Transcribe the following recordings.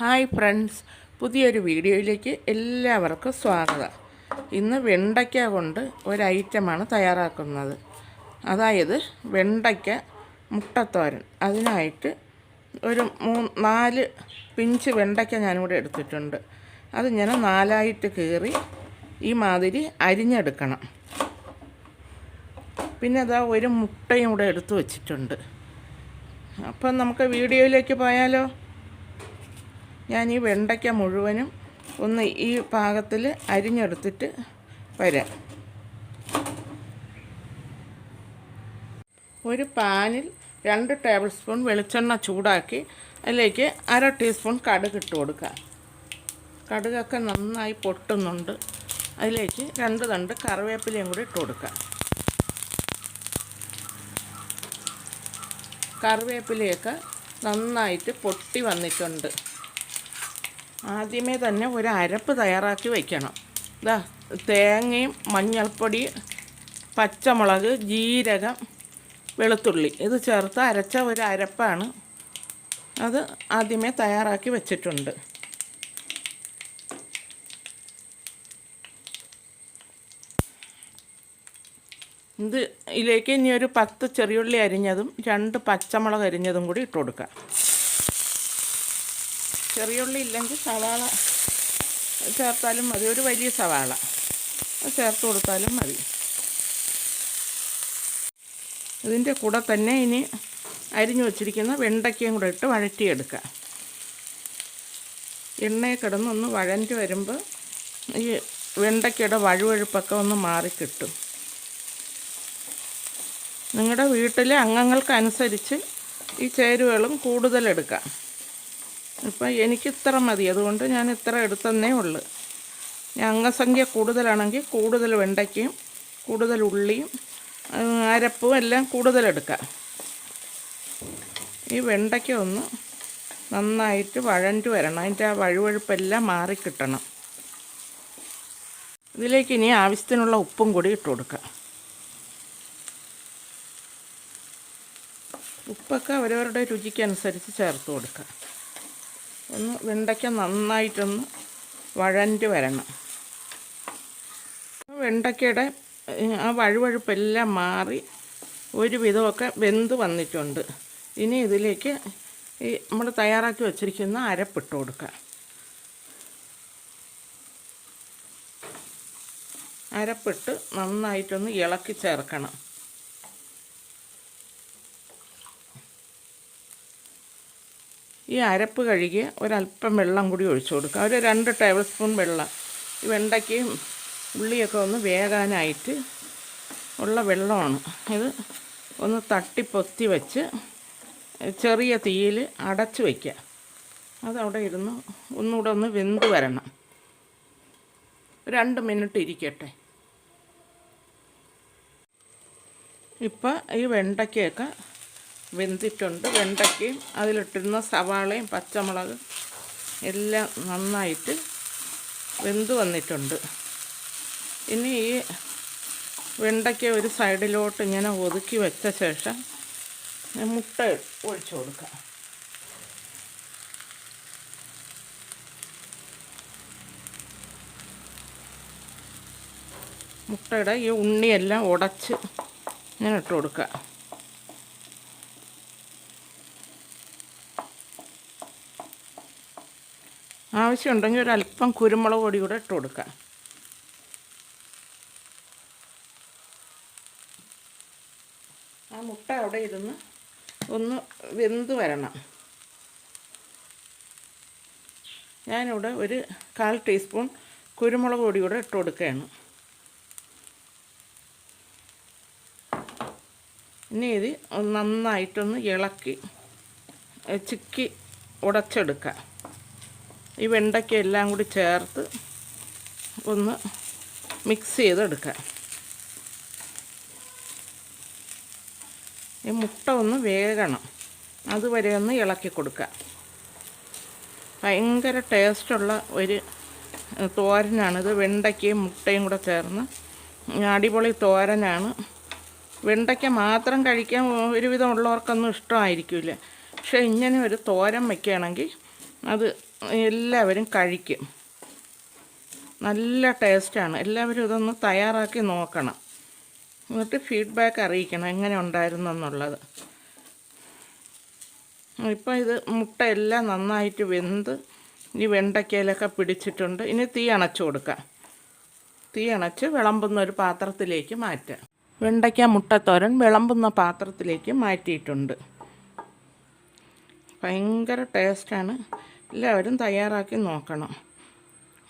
Hi friends പുതിയൊരു വീഡിയോയിലേക്ക് എല്ലാവർക്കും സ്വാഗതം. ഇന്ന് വെണ്ടയ്ക്ക കൊണ്ട് ഒരു ഐറ്റമാണ് തയ്യാറാക്കുന്നത്. അതായത് വെണ്ടയ്ക്ക മുട്ടത്തോരൻ. അതിനായിട്ട് ഒരു മൂ നാല് പിഞ്ച് വെണ്ടയ്ക്ക ഞാനിവിടെ എടുത്തിട്ടുണ്ട്. അത് ഞാൻ നാലായിട്ട് കീറി ഈ മാതിരി അരിഞ്ഞെടുക്കണം. പിന്നെ അതാ ഒരു മുട്ടയും ഇവിടെ എടുത്തു വച്ചിട്ടുണ്ട്. അപ്പം നമുക്ക് വീഡിയോയിലേക്ക് പോയാലോ? ഞാൻ ഈ വെണ്ടയ്ക്ക മുഴുവനും ഒന്ന് ഈ പാകത്തിൽ അരിഞ്ഞെടുത്തിട്ട് വരാം. ഒരു പാനിൽ രണ്ട് ടേബിൾ സ്പൂൺ വെളിച്ചെണ്ണ ചൂടാക്കി അതിലേക്ക് അര ടീസ്പൂൺ കടുക് ഇട്ട് കൊടുക്കുക കടുകൊക്കെ നന്നായി പൊട്ടുന്നുണ്ട്. അതിലേക്ക് രണ്ട് തണ്ട് കറിവേപ്പിലയും കൂടി ഇട്ട് കൊടുക്കുക കറിവേപ്പിലയൊക്കെ നന്നായിട്ട് പൊട്ടി വന്നിട്ടുണ്ട്. ആദ്യമേ തന്നെ ഒരു അരപ്പ് തയ്യാറാക്കി വയ്ക്കണം ഇതാ തേങ്ങയും മഞ്ഞൾപ്പൊടി പച്ചമുളക് ജീരകം വെളുത്തുള്ളി. ഇത് ചേർത്ത് അരച്ച ഒരു അരപ്പാണ്. അത് ആദ്യമേ തയ്യാറാക്കി വെച്ചിട്ടുണ്ട്. ഇത് ഇതിലേക്ക് ഇനി ഒരു പത്ത് ചെറിയുള്ളി അരിഞ്ഞതും രണ്ട് പച്ചമുളക് അരിഞ്ഞതും കൂടി ഇട്ട് കൊടുക്കാം. ചെറിയുള്ളി ഇല്ലെങ്കിൽ സവാള ചേർത്താലും മതി. ഒരു വലിയ സവാള അത് ചേർത്ത് കൊടുത്താലും മതി. ഇതിന്റെ കൂടെ തന്നെ ഇനി അരിഞ്ഞു വച്ചിരിക്കുന്ന വെണ്ടയ്ക്കയും കൂടെ ഇട്ട് വഴറ്റിയെടുക്കുക എണ്ണയെ കിടന്നൊന്ന് വഴഞ്ഞു വരുമ്പോൾ ഈ വെണ്ടയ്ക്കയുടെ വഴുവഴുപ്പൊക്കെ ഒന്ന് മാറിക്കിട്ടും. നിങ്ങളുടെ വീട്ടിലെ അംഗങ്ങൾക്കനുസരിച്ച് ഈ ചേരുവകളും കൂടുതലെടുക്കാം. ഇപ്പം എനിക്കിത്ര മതി. അതുകൊണ്ട് ഞാൻ ഇത്ര എടുത്തന്നേ ഉള്ളു. ഞാൻ അംഗസംഖ്യ കൂടുതലാണെങ്കിൽ കൂടുതൽ വെണ്ടയ്ക്കയും കൂടുതൽ ഉള്ളിയും അരപ്പും എല്ലാം കൂടുതലെടുക്കാം ഈ വെണ്ടയ്ക്ക ഒന്ന് നന്നായിട്ട് വഴണ്ടു വരണം. അതിന്റെ ആ വഴുവഴുപ്പെല്ലാം മാറിക്കിട്ടണം. ഇതിലേക്ക് ഇനി ആവശ്യത്തിനുള്ള ഉപ്പും കൂടി ഇട്ട് കൊടുക്കാം. ഉപ്പൊക്കെ അവരവരുടെ രുചിക്കനുസരിച്ച് ചേർത്ത് കൊടുക്കുക ഒന്ന് വെണ്ടയ്ക്ക നന്നായിട്ടൊന്ന് വഴണ്ട് വരണം. വെണ്ടയ്ക്കയുടെ ആ വഴുവഴുപ്പെല്ലാം മാറി ഒരുവിധമൊക്കെ വെന്ത് വന്നിട്ടുണ്ട്. ഇനി ഇതിലേക്ക് ഈ നമ്മൾ തയ്യാറാക്കി വച്ചിരിക്കുന്ന അരപ്പിട്ട് കൊടുക്കാം. അരപ്പിട്ട് നന്നായിട്ടൊന്ന് ഇളക്കി ചേർക്കണം. ഈ അരപ്പ് കഴുകി ഒരല്പം വെള്ളം കൂടി ഒഴിച്ചു കൊടുക്കുക. ഒരു രണ്ട് ടേബിൾ സ്പൂൺ വെള്ളം. ഈ വെണ്ടയ്ക്കയും ഉള്ളിയൊക്കെ ഒന്ന് വേകാനായിട്ട് ഉള്ള വെള്ളമാണ്. ഇത് ഒന്ന് തട്ടി പൊത്തി വെച്ച് ചെറിയ തീയിൽ അടച്ചു വയ്ക്കുക അതവിടെ ഇരുന്ന് ഒന്നുകൂടെ ഒന്ന് വെന്ത് വരണം. രണ്ട് മിനിറ്റ് ഇരിക്കട്ടെ. ഇപ്പം ഈ വെണ്ടയ്ക്കയൊക്കെ വെന്തിട്ടുണ്ട്. വെണ്ടയ്ക്കയും അതിലിട്ടിരുന്ന സവാളയും പച്ചമുളക് എല്ലാം നന്നായിട്ട് വെന്ത് വന്നിട്ടുണ്ട്. ഇനി ഈ വെണ്ടയ്ക്ക ഒരു സൈഡിലോട്ട് ഇങ്ങനെ ഒതുക്കി വെച്ച ശേഷം ഞാൻ മുട്ട ഒഴിച്ചു കൊടുക്കാം. മുട്ടയുടെ ഈ ഉണ്ണിയെല്ലാം ഉടച്ച് ഞാൻ ഇട്ട് കൊടുക്കുക ആവശ്യമുണ്ടെങ്കിൽ ഒരല്പം കുരുമുളക് പൊടി കൂടെ ഇട്ട് കൊടുക്കാം. ആ മുട്ട അവിടെ ഇരുന്ന് ഒന്ന് വെന്ത് വരണം. ഞാനിവിടെ ഒരു കാൽ ടീസ്പൂൺ കുരുമുളക് പൊടി കൂടെ ഇട്ട് കൊടുക്കുകയാണ്. ഇനി ഇത് നന്നായിട്ടൊന്ന് ഇളക്കി ചിക്കി ഉടച്ചെടുക്കുക ഈ വെണ്ടയ്ക്ക എല്ലാം കൂടി ചേർത്ത് ഒന്ന് മിക്സ് ചെയ്തെടുക്കുക ഈ മുട്ട ഒന്ന് വേകണം. അതുവരെ ഒന്ന് ഇളക്കി കൊടുക്കുക ഭയങ്കര ടേസ്റ്റുള്ള ഒരു തോരനാണിത്. വെണ്ടയ്ക്കയും മുട്ടയും കൂടെ ചേർന്ന് അടിപൊളി തോരനാണ്. വെണ്ടയ്ക്ക മാത്രം കഴിക്കാൻ ഒരുവിധം ഉള്ളവർക്കൊന്നും ഇഷ്ടമായിരിക്കില്ല പക്ഷേ ഇങ്ങനെ ഒരു തോരൻ വയ്ക്കുകയാണെങ്കിൽ അത് എല്ലാവരും കഴിക്കും. നല്ല ടേസ്റ്റാണ്. എല്ലാവരും ഇതൊന്ന് തയ്യാറാക്കി നോക്കണം. എന്നിട്ട് ഫീഡ്ബാക്ക് അറിയിക്കണം എങ്ങനെ ഉണ്ടായിരുന്നു എന്നുള്ളത് ഇപ്പം ഇത് മുട്ട എല്ലാം നന്നായിട്ട് വെന്ത് ഈ വെണ്ടയ്ക്കയിലൊക്കെ പിടിച്ചിട്ടുണ്ട്. ഇനി തീ അണച്ചു കൊടുക്കാം. തീ അണച്ച് വിളമ്പുന്ന ഒരു പാത്രത്തിലേക്ക് മാറ്റാം. വെണ്ടയ്ക്ക മുട്ടത്തോരൻ വിളമ്പുന്ന പാത്രത്തിലേക്ക് മാറ്റിയിട്ടുണ്ട്. ഭയങ്കര ടേസ്റ്റാണ്. എല്ലാവരും തയ്യാറാക്കി നോക്കണം.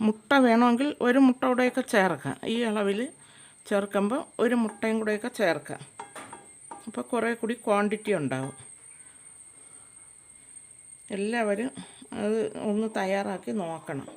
മുട്ട വേണമെങ്കിൽ ഒരു മുട്ട കൂടെയൊക്കെ ചേർക്കാം. ഈ അളവിൽ ചേർക്കുമ്പോൾ ഒരു മുട്ടയും കൂടെയൊക്കെ ചേർക്കാം. അപ്പോൾ കുറേ കൂടി ക്വാണ്ടിറ്റി ഉണ്ടാവും. എല്ലാവരും അത് ഒന്ന് തയ്യാറാക്കി നോക്കണം.